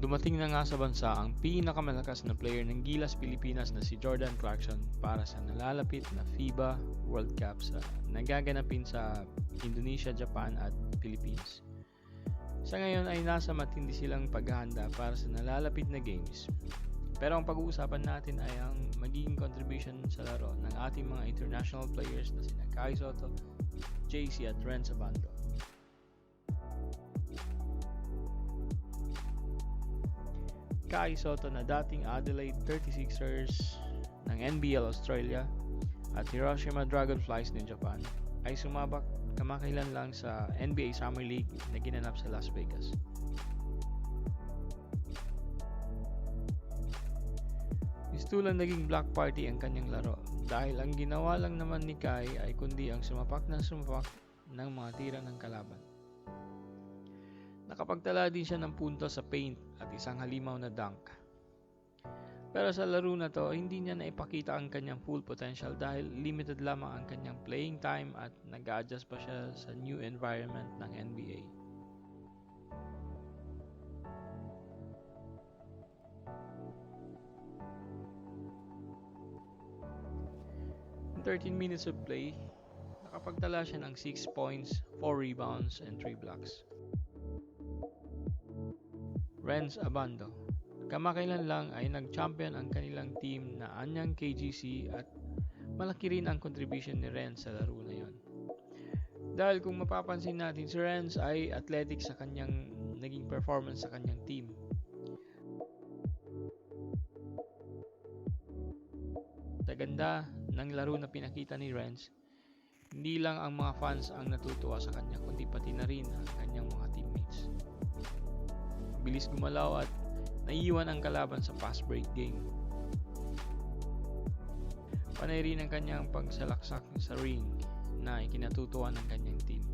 Dumating na nga sa bansa ang pinakamalakas na player ng Gilas Pilipinas na si Jordan Clarkson para sa nalalapit na FIBA World Cup sa nagaganapin sa Indonesia, Japan at Philippines. Sa ngayon ay nasa matindi silang paghahanda para sa nalalapit na games. Pero ang pag-uusapan natin ay ang magiging contribution sa laro ng ating mga international players na sina Kai Soto, JC at Ren Sabando. Kai Soto na dating Adelaide 36ers ng NBL Australia at Hiroshima Dragonflies ng Japan ay sumabak kamakailan lang sa NBA Summer League na ginanap sa Las Vegas. Mistulang naging black party ang kanyang laro dahil ang ginawa lang naman ni Kai ay kundi ang sumapak ng sumapak ng mga tira ng kalaban. Nakapagtala din siya ng punto sa paint at isang halimaw na dunk. Pero sa laro na to, hindi niya naipakita ang kanyang full potential dahil limited lamang ang kanyang playing time at nag-adjust pa siya sa new environment ng NBA. In 13 minutes of play, nakapagtala siya ng 6 points, 4 rebounds, and 3 blocks. Renz Abando. Kamakailan lang ay nag-champion ang kanilang team na Anyang KGC at malaki rin ang contribution ni Renz sa laro na yon. Dahil kung mapapansin natin, si Renz ay athletic sa kanyang naging performance sa kanyang team. Sa ganda ng laro na pinakita ni Renz, hindi lang ang mga fans ang natutuwa sa kanya, kundi pati na rin ang kanyang mga teammates bilis gumalaw at naiiwan ang kalaban sa fast break game. Panay rin ang kanyang pagsalaksak sa ring na ikinatutuwa ng kanyang team.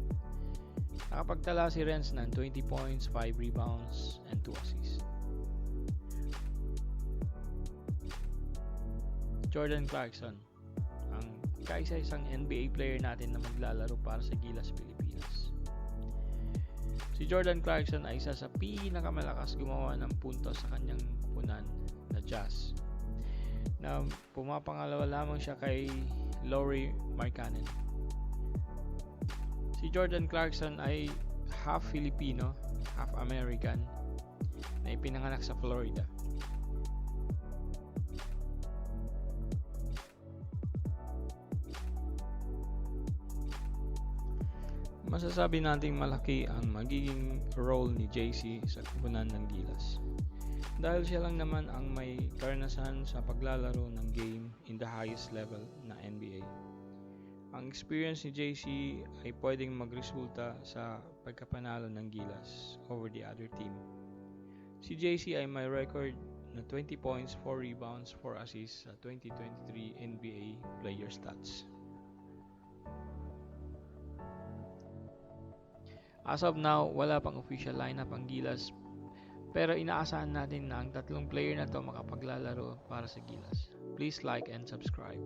Nakapagtala si Renz ng 20 points, 5 rebounds, and 2 assists. Jordan Clarkson, ang kaisa-isang NBA player natin na maglalaro para sa Gilas Pilipinas. Si Jordan Clarkson ay isa sa pinakamalakas gumawa ng punto sa kanyang punan na Jazz na pumapangalawa lamang siya kay Laurie Markkanen. Si Jordan Clarkson ay half Filipino, half American na ipinanganak sa Florida. Masasabi nating malaki ang magiging role ni JC sa kupunan ng Gilas. Dahil siya lang naman ang may karanasan sa paglalaro ng game in the highest level na NBA. Ang experience ni JC ay pwedeng magresulta sa pagkapanalo ng Gilas over the other team. Si JC ay may record na 20 points, 4 rebounds, 4 assists sa 2023 NBA player stats. As of now, wala pang official lineup ang Gilas pero inaasahan natin na ang tatlong player na to makapaglalaro para sa Gilas. Please like and subscribe.